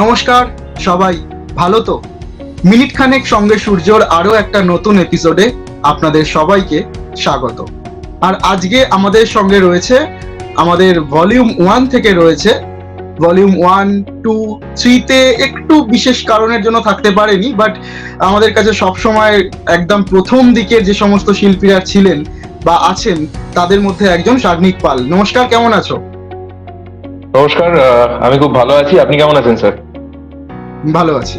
নমস্কার, সবাই ভালো তো? মিনিট খানেক সঙ্গে সূর্যর আরও একটা নতুন এপিসোডে আপনাদের সবাইকে স্বাগত। আর আজকে আমাদের সঙ্গে রয়েছে, আমাদের ভলিউম ওয়ান থেকে রয়েছে। ভলিউম ওয়ান টু থ্রিতে একটু বিশেষ কারণের জন্য থাকতে পারেনি বাট আমাদের কাছে সবসময় একদম প্রথম দিকে যে সমস্ত শিল্পীরা ছিলেন বা আছেন, তাদের মধ্যে একজন শাগনিক পাল। নমস্কার, কেমন আছো? নমস্কার আমি খুব ভালো আছি। আপনি কেমন আছেন, স্যার? ভালো আছি।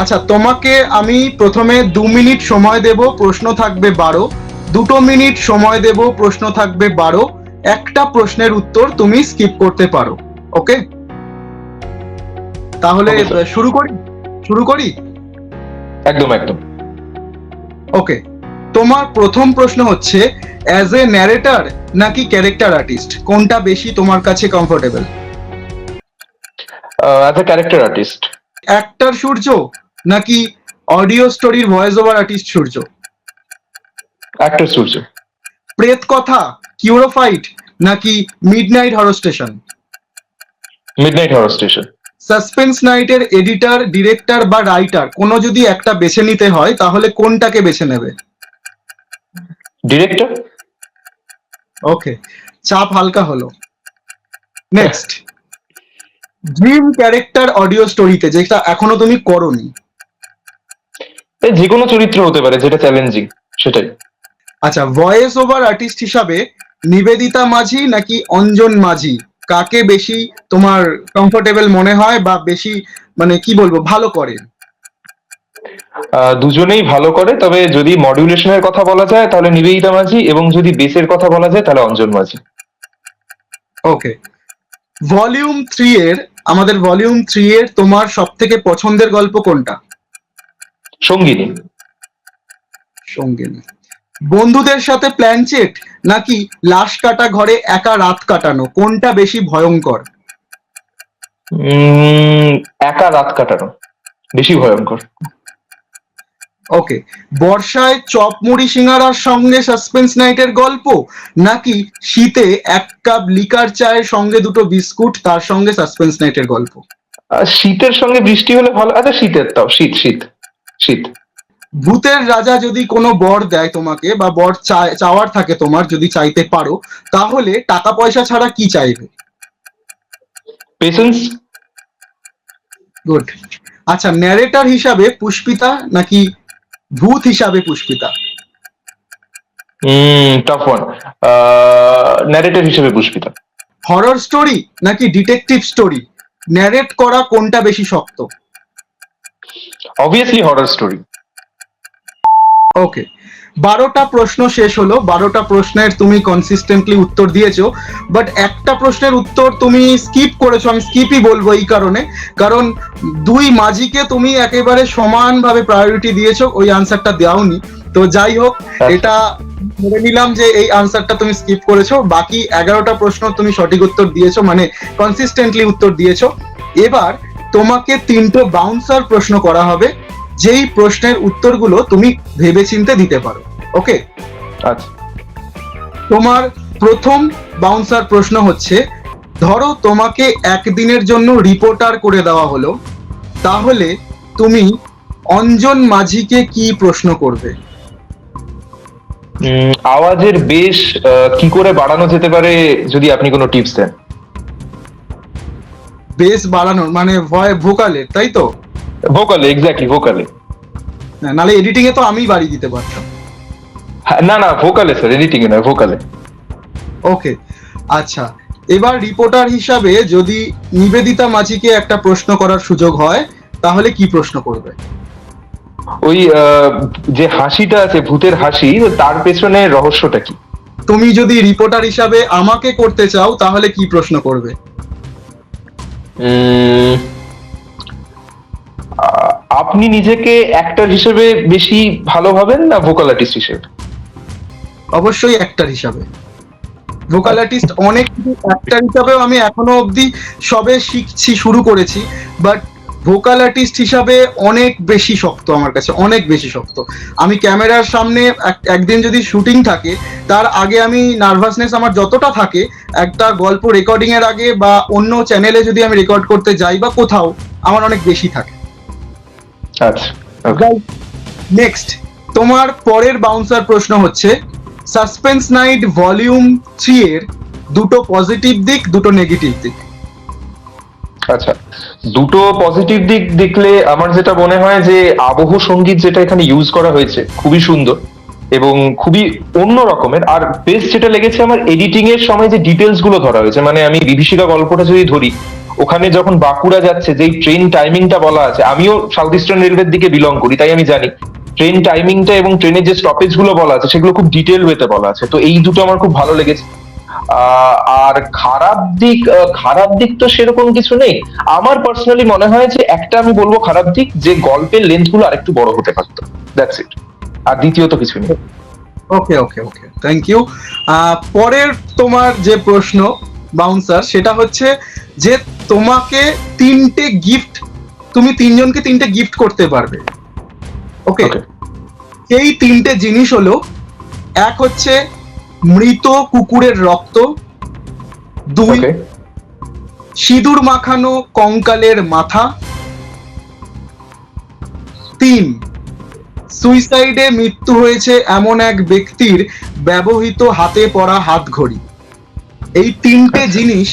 আচ্ছা তোমাকে আমি প্রথমে দু মিনিট সময় দেব প্রশ্ন থাকবে বারো। দুটো মিনিট সময় দেব প্রশ্ন থাকবে বারো। একটা প্রশ্নের উত্তর তুমি স্কিপ করতে পারো ওকে তাহলে শুরু করি? শুরু করি? একদম একদম। ওকে তোমার প্রথম প্রশ্ন হচ্ছে অ্যাজ এ ন্যারেটার নাকি ক্যারেক্টার আর্টিস্ট কোনটা বেশি তোমার কাছে comfortable as a character artist actor Surya নাকি অডিও স্টোরির voice over artist Surya? Actor Surya. প্রেত কথা কিউরোফাইট নাকি midnight horror station midnight horror station suspense নাইটের editor director বা রাইটার কোনো যদি একটা বেছে নিতে হয় তাহলে কোনটাকে বেছে নেবে? ডিরেক্টর ওকে চাপ হালকা হলো। নেক্সট ড্রিম ক্যারেক্টার অডিও স্টোরিতে যেটা এখনও তুমি করনি। যে কোনো চরিত্র হতে পারে যেটা চ্যালেঞ্জিং সেটাই। আচ্ছা ভয়েস ওভার আর্টিস্ট হিসাবে নিবেদিতা মাঝি নাকি অঞ্জন মাঝি? কাকে বেশি তোমার কমফোর্টেবল মনে হয় বা বেশি মানে কি বলব ভালো করে? দুজনেই ভালো করে তবে যদি মডিউলেশনের কথা বলা যায় তাহলে নিবেদিতা মাঝি এবং যদি বেসের কথা বলা যায় তাহলে অঞ্জন মাঝি। ওকে ভলিউম থ্রি এর আমাদের ভলিউম থ্রি এর তোমার সব থেকে পছন্দের গল্প কোনটা? সঙ্গিনী। সঙ্গিনী। বন্ধুদের সাথে প্ল্যান চেট নাকি লাশ কাটা ঘরে একা রাত কাটানো? কোনটা বেশি ভয়ঙ্কর? উম, একা রাত কাটানো। বেশি ভয়ঙ্কর। ওকে বর্ষায় চপ মুড়ি সিঙ্গারার সঙ্গে সাসপেন্স নাইটের গল্প? নাকি শীতে এক কাপ লিকার চায়ের সঙ্গে দুটো বিস্কুট তার সঙ্গে সাসপেন্স নাইটের গল্প? শীতের সঙ্গে বৃষ্টি হলে ভালো আচ্ছা শীতের তাও শীত শীত শীত। ভূতের রাজা যদি কোনো বর দেয় তোমাকে বা বর চাওয়ার থাকে তোমার যদি চাইতে পারো তাহলে টাকা পয়সা ছাড়া কি চাইবে? পেশেন্স গুড আচ্ছা ন্যারেটর হিসাবে পুষ্পিতা নাকি ভূত হিসাবে পুষ্পিতা। টাফ ওয়ান ন্যারেটর হিসেবে পুষ্পিতা। হরর স্টোরি নাকি ডিটেকটিভ স্টোরি ন্যারেট করা কোনটা বেশি শক্ত? অবভিয়াসলি হরর স্টোরি ওকে বারোটা প্রশ্ন শেষ হলো বারোটা প্রশ্নের তুমি কনসিস্টেন্টলি উত্তর দিয়েছ বাট একটা প্রশ্নের উত্তর তুমি স্কিপ করেছ আমি স্কিপই বলব এই কারণে কারণ দুই মাঝিকে তুমি একেবারে সমানভাবে প্রায়োরিটি দিয়েছ ওই আনসারটা দেওনি। তো যাই হোক এটা ধরে নিলাম যে এই আনসারটা তুমি স্কিপ করেছ বাকি এগারোটা প্রশ্ন তুমি সঠিক উত্তর দিয়েছ মানে কনসিস্টেন্টলি উত্তর দিয়েছ। এবার তোমাকে তিনটে বাউন্সার প্রশ্ন করা হবে। যেই প্রশ্নের উত্তরগুলো তুমি ভেবেচিন্তে দিতে পারো ওকে আচ্ছা। তোমার প্রথম বাউন্সার প্রশ্ন হচ্ছে ধরো তোমাকে একদিনের জন্য রিপোর্টার করে দেওয়া হলো তাহলে তুমি অঞ্জন মাঝিকে কি প্রশ্ন করবে? আওয়াজের বেশ কি করে বাড়ানো যেতে পারে যদি আপনি কোনো টিপস দেন? বেশ বাড়ানোর মানে ভয় ভোকালের তাই তো? ভোকালে এক্স্যাক্টলি ভোকালে হ্যাঁ, নাহলে এডিটিং এ তো আমি বাড়িয়ে দিতে পারতাম। না না ভোকালে স্যার এডিটিং এ নয় ভোকালে ওকে আচ্ছা এবার রিপোর্টার হিসাবে যদি নিবেদিতা মাঝিকে একটা প্রশ্ন করার সুযোগ হয় তাহলে কি প্রশ্ন করবে? ওই আহ, যে হাসিটা আছে ভূতের হাসি তার পেছনে রহস্যটা কি? তুমি যদি রিপোর্টার হিসাবে আমাকে করতে চাও তাহলে কি প্রশ্ন করবে? আপনি নিজেকে অ্যাক্টর হিসেবে বেশি ভালো ভাবেন না ভোকাল আর্টিস্ট হিসেবে? অবশ্যই অ্যাক্টর হিসাবে। ভোকাল আর্টিস্ট অনেক অ্যাক্টর হিসাবেও আমি এখনও অবধি সবে শিখছি, শুরু করেছি বাট ভোকাল আর্টিস্ট হিসাবে অনেক বেশি শক্ত আমার কাছে, অনেক বেশি শক্ত। আমি ক্যামেরার সামনে এক- একদিন যদি শুটিং থাকে, তার আগে আমি নার্ভাসনেস আমার যতটা থাকে, একটা গল্প রেকর্ডিং এর আগে বা অন্য চ্যানেলে যদি আমি রেকর্ড করতে যাই বা কোথাও, আমার অনেক বেশি থাকে। আচ্ছা নেক্সট তোমার পরের বাউন্সার প্রশ্ন হচ্ছে সাসপেন্স নাইট ভলিউম থ্রি এর দুটো পজিটিভ দিক দুটো নেগেটিভ দিক। আচ্ছা দুটো পজিটিভ দিক দেখলে আমার যেটা মনে হয় যে আবহ সংগীত যেটা এখানে ইউজ করা হয়েছে খুবই সুন্দর এবং খুবই অন্য রকমের। আর বেস্ট যেটা লেগেছে আমার এডিটিং এর সময় যে ডিটেলসগুলো ধরা হয়েছে মানে আমি বিভীষিকা গল্পটা যদি ধরি ওখানে যখন বাঁকুড়া যাচ্ছে, যেই ট্রেন টাইমিংটা বলা আছে, আমিও সাউথ ইস্টার্ন রেলওয়ের দিকে বিলং করি, তাই আমি জানি। ট্রেন টাইমিংটা এবং ট্রেনের যে স্টপেজগুলো বলা আছে, সেগুলো খুব ডিটেল ওয়েতে বলা আছে। তো এই দুটো আমার খুব ভালো লেগেছে। আর খারাপ দিক খারাপ দিক তো সেরকম কিছু নেই। আমার পার্সোনালি মনে হয় যে একটা আমি বলব খারাপ দিক, যে গল্পের লেন্থগুলো আরেকটু বড় হতে পারতো। দ্যাটস ইট আর দ্বিতীয়ত কিছু নেই। ওকে ওকে ওকে থ্যাংক ইউ পরের তোমার যে প্রশ্ন বাউন্সার সেটা হচ্ছে যে তোমাকে তিনটে গিফট তুমি তিনজনকে তিনটে গিফট করতে পারবে। ওকে এই তিনটে জিনিস হলো এক হচ্ছে মৃত কুকুরের রক্ত দুই সিঁদুর মাখানো কঙ্কালের মাথা তিন সুইসাইডে মৃত্যু হয়েছে এমন এক ব্যক্তির ব্যবহৃত হাতে পড়া হাত ঘড়ি এই তিনটে জিনিস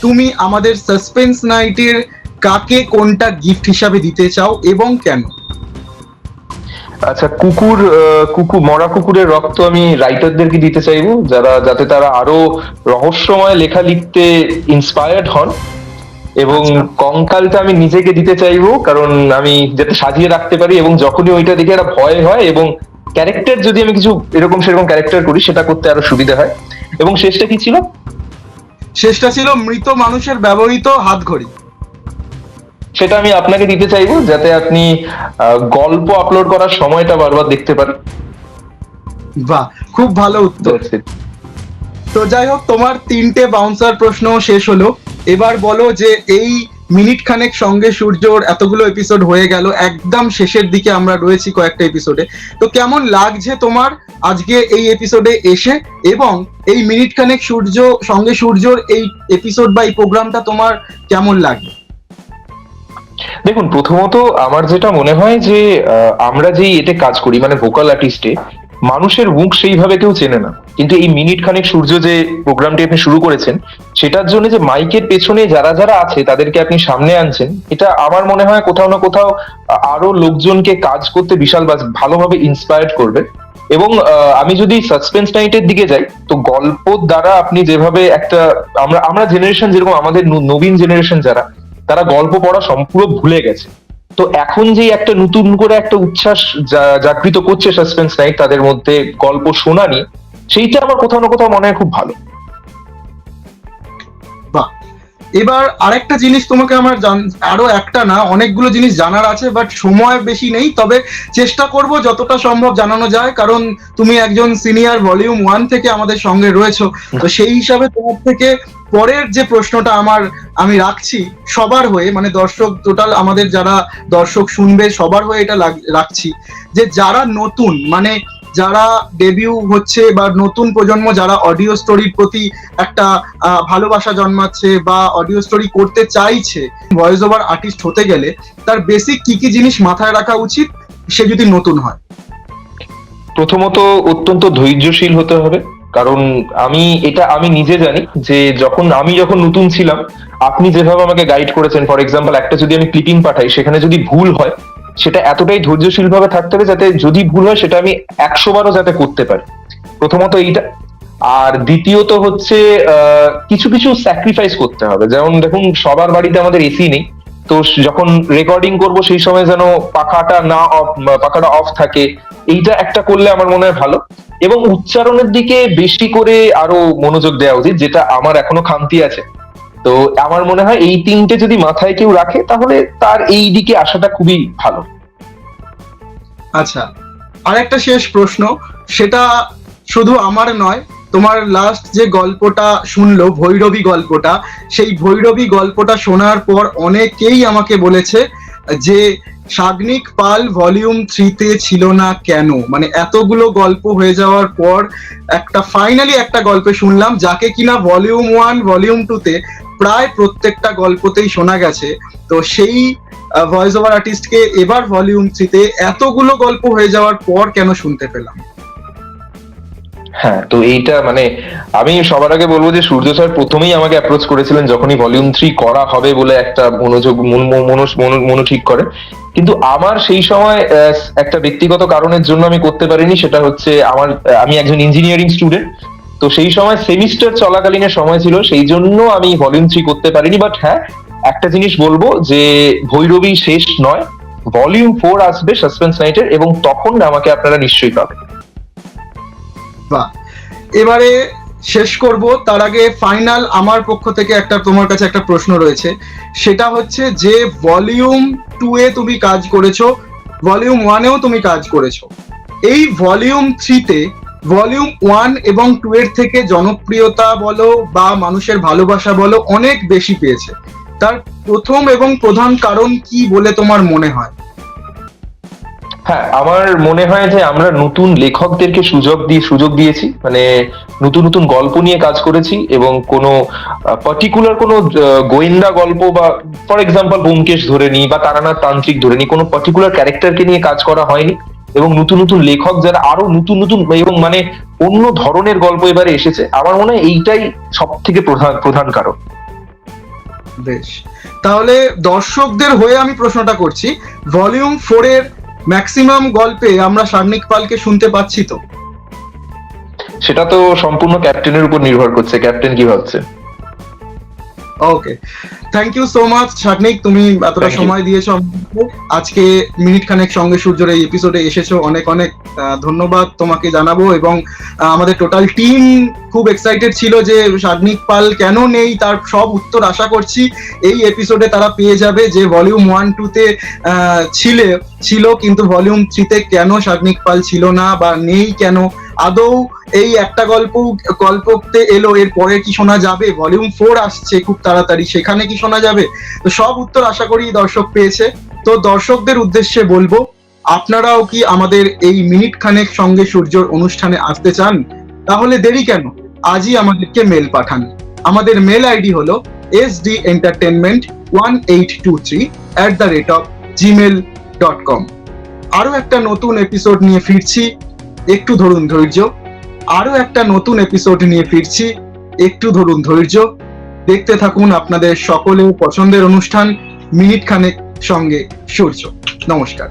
তুমি আমাদের সাসপেন্স নাইটের কাকে কোনটা গিফট হিসাবে দিতে চাও এবং কেন? আচ্ছা কুকুর কুকুর মরা কুকুরের রক্ত আমি রাইটারদেরকে দিতে চাইব যারা যাতে তারা আরও রহস্যময় লেখা লিখতে ইন্সপায়ার্ড হন। এবং আচ্ছা। কঙ্কালটা আমি নিজেকে দিতে চাইব কারণ আমি যাতে সাজিয়ে রাখতে পারি এবং যখনই ওইটা দেখে একটা ভয় হয় এবং ক্যারেক্টার যদি আমি কিছু এরকম সেরকম ক্যারেক্টার করি সেটা করতে আরও সুবিধা হয়। এবং শেষটা কি ছিল? শেষটা ছিল মৃত মানুষের ব্যবহৃত হাত ঘড়ি সেটা আমি আপনাকে দিতে চাইব যাতে আপনি গল্প আপলোড করার সময়টা বারবার দেখতে পারেন। বাহ খুব ভালো উত্তর। তো যাই হোক তোমার তিনটে বাউন্সার প্রশ্ন শেষ হলো। এবার বলো যে এই মিনিট খানেক সঙ্গে সূর্যর এতগুলো এপিসোড হয়ে গেল, একদম শেষের দিকে আমরা রয়েছি কয়েকটা এপিসোডে তো কেমন লাগছে তোমার আজকে এই এপিসোডে এসে? এবং এই মিনিট খানেক সূর্য, সঙ্গে সূর্যর এই এপিসোড বা এই প্রোগ্রামটা তোমার কেমন লাগে দেখুন, প্রথমত আমার যেটা মনে হয় যে আমরা যেই এতে কাজ করি মানে ভোকাল আর্টিস্টে মানুষের মুখ সেইভাবে কেউ চেনে না। কিন্তু এই মিনিট খানেক সূর্য যে প্রোগ্রামটি আপনি শুরু করেছেন, সেটার জন্য যে মাইকের পেছনে যারা যারা আছে, তাদেরকে আপনি সামনে আনছেন, এটা আমার মনে হয় কোথাও না কোথাও আরও লোকজনকে কাজ করতে বিশাল ভালোভাবে ইন্সপায়ার্ড করবে। এবং আমি যদি সাসপেন্স নাইটের দিকে যাই, তো গল্প দ্বারা আপনি যেভাবে একটা, আমরা আমরা জেনারেশন যেরকম, আমাদের নবীন জেনারেশন যারা, তারা গল্প পড়া সম্পূর্ণ ভুলে গেছে। তো এখন যে একটা নতুন করে একটা উচ্ছ্বাস জাগৃত করছে সাসপেন্স নাইট তাদের মধ্যে গল্প শোনা নিয়ে সেইটা আমার কোথাও না কোথাও মনে হয় খুব ভালো। বাহ। এবার আরেকটা জিনিস তোমাকে আমার জান- আরও একটা না অনেকগুলো জিনিস জানার আছে বাট সময় বেশি নেই তবে চেষ্টা করব যতটা সম্ভব জানানো যায় কারণ তুমি একজন সিনিয়র ভলিউম ওয়ান থেকে আমাদের সঙ্গে রয়েছো তো সেই হিসাবে তোমার থেকে পরের যে প্রশ্নটা আমার, আমি রাখছি সবার হয়ে মানে দর্শক টোটাল আমাদের যারা দর্শক শুনবে, সবার হয়ে এটা রাখছি যে যারা নতুন মানে যারা ডেবিউ হচ্ছে বা নতুন প্রজন্ম, যারা অডিও স্টোরির প্রতি একটা ভালোবাসা জন্মাচ্ছে বা অডিও স্টোরি করতে চাইছে ভয়েস ওভার আর্টিস্ট হতে গেলে, তার বেসিক কি কি জিনিস মাথায় রাখা উচিত? সে যদি নতুন হয়। প্রথমত অত্যন্ত ধৈর্যশীল হতে হবে। কারণ আমি এটা আমি নিজে জানি যে যখন আমি যখন নতুন ছিলাম, আপনি যেভাবে আমাকে গাইড করেছেন ফর এক্সাম্পল একটা যদি আমি ক্লিপিং পাঠাই, সেখানে যদি ভুল হয়, সেটা এতটাই ধৈর্যশীল ভাবে থাকতে হবে যাতে যদি ভুল হয়, সেটা আমি একশো বারও যাতে করতে পারি। প্রথমত এইটা। আর দ্বিতীয়ত হচ্ছে কিছু কিছু স্যাক্রিফাইস করতে হবে। যেমন দেখুন, সবার বাড়িতে আমাদের এসি নেই। তো যখন রেকর্ডিং করব, সেই সময় যেন পাখাটা না অফ পাখাটা অফ থাকে, এইটা একটা করলে আমার মনে হয় ভালো। এবং উচ্চারণের দিকে বেশি করে আরও মনোযোগ দেওয়া উচিত, যেটা আমার এখনও খামতি আছে। তো আমার মনে হয় এই তিনটে যদি মাথায় কেউ রাখে, তাহলে তার এই দিকে আসাটা খুবই ভালো। আচ্ছা আর একটা শেষ প্রশ্ন, সেটা শুধু আমার নয়, তোমার লাস্ট যে গল্পটা শুনলো, ভৈরবী গল্পটা, সেই ভৈরবী গল্পটা শোনার পর অনেকেই আমাকে বলেছে যে সাগনিক পাল ভলিউম থ্রিতে ছিল না কেন? মানে এতগুলো গল্প হয়ে যাওয়ার পর একটা ফাইনালি একটা গল্পে শুনলাম, যাকে কিনা ভলিউম ওয়ান ভলিউম টুতে প্রায় প্রত্যেকটা গল্পতেই শোনা গেছে। তো সেই ভয়েস ওভার আর্টিস্টকে এবার ভলিউম থ্রিতে এতগুলো গল্প হয়ে যাওয়ার পর কেন শুনতে পেলাম? হ্যাঁ তো এইটা মানে আমি সবার আগে বলব যে সূর্য স্যার প্রথমেই আমাকে অ্যাপ্রোচ করেছিলেন যখনই ভলিউম থ্রি করা হবে বলে একটা মনোযোগ, মন- ঠিক করে। কিন্তু আমার সেই সময় একটা ব্যক্তিগত কারণের জন্য আমি করতে পারিনি, সেটা হচ্ছে আমার, আমি একজন ইঞ্জিনিয়ারিং স্টুডেন্ট তো সেই সময় সেমিস্টার চলাকালীনের সময় ছিল, সেই জন্য আমি ভলিউম থ্রি করতে পারিনি। বাট হ্যাঁ একটা জিনিস বলব যে ভৈরবী শেষ নয় ভলিউম ফোর আসবে সাসপেন্স নাইটের এবং তখন আমাকে আপনারা নিশ্চয়ই পাবেন। বাহ এবারে শেষ করব, তার আগে ফাইনাল আমার পক্ষ থেকে একটা তোমার কাছে একটা প্রশ্ন রয়েছে। সেটা হচ্ছে যে ভলিউম টু এ তুমি কাজ করেছ ভলিউম ওয়ানেও তুমি কাজ করেছ। এই ভলিউম থ্রিতে ভলিউম ওয়ান এবং টু এর থেকে জনপ্রিয়তা বলো বা মানুষের ভালোবাসা বলো অনেক বেশি পেয়েছে। তার প্রথম এবং প্রধান কারণ কি বলে তোমার মনে হয়? হ্যাঁ আমার মনে হয় যে আমরা নতুন লেখকদেরকে সুযোগ দিয়ে, সুযোগ দিয়েছি। মানে নতুন নতুন গল্প নিয়ে কাজ করেছি এবং কোনো পার্টিকুলার কোনো গোয়েন্দা গল্প বা ফর এক্সাম্পল ব্যোমকেশ ধরে নিই বা তারানাথ তান্ত্রিক ধরে নিই কোনো পার্টিকুলার ক্যারেক্টারকে নিয়ে কাজ করা হয়নি। এবং নতুন নতুন লেখক যারা আরও নতুন নতুন এবং মানে অন্য ধরনের গল্প এবারে এসেছে, আমার মনে হয় এইটাই সব থেকে প্রধান প্রধান কারণ। বেশ। তাহলে দর্শকদের হয়ে আমি প্রশ্নটা করছি। ভলিউম ফোর এর ম্যাক্সিমাম গল্পে আমরা সার্নিক পালকে শুনতে পাচ্ছি তো। সেটা তো সম্পূর্ণ ক্যাপ্টেনের উপর নির্ভর করছে। ক্যাপ্টেন কি ভাবছে? Okay thank you so much সার্নিক তুমি এতটা সময় দিয়েছ আজকে মিনিট খানেক সঙ্গে সূর্যের এই এপিসোডে এসেছ। অনেক অনেক ধন্যবাদ তোমাকে জানাব এবং আমাদের টোটাল টিম খুব এক্সাইটেড ছিল যে সার্নিক পাল কেন নেই তার সব উত্তর আশা করছি। এই এপিসোডে তারা পেয়ে যাবে যে ভলিউম ওয়ান টু তে আহ, ছিলে ছিল কিন্তু ভলিউম থ্রিতে কেন সার্নিক পাল ছিল না বা নেই কেন? আদৌ এই একটা গল্প গল্পতে এলো, এর পরে কি শোনা যাবে? ভলিউম ফোর আসছে খুব তাড়াতাড়ি, সেখানে কি শোনা যাবে? তো সব উত্তর আশা করি দর্শক পেয়েছে। তো দর্শকদের উদ্দেশ্যে বলব, আপনারাও কি আমাদের এই মিনিট খানেক সঙ্গে সূর্যর অনুষ্ঠানে আসতে চান? তাহলে দেরি কেন? আজই আমাদেরকে মেল পাঠান। আমাদের মেল আইডি হলো S D entertainment one eight two three at the rate of Gmail dot com আরও একটা নতুন এপিসোড নিয়ে ফিরছি। একটু ধরুন ধৈর্য। আরও একটা নতুন এপিসোড নিয়ে ফিরছি, একটু ধরুন ধৈর্য। দেখতে থাকুন আপনাদের সকলের পছন্দের অনুষ্ঠান মিনিট খানেক সঙ্গে সূর্য। নমস্কার।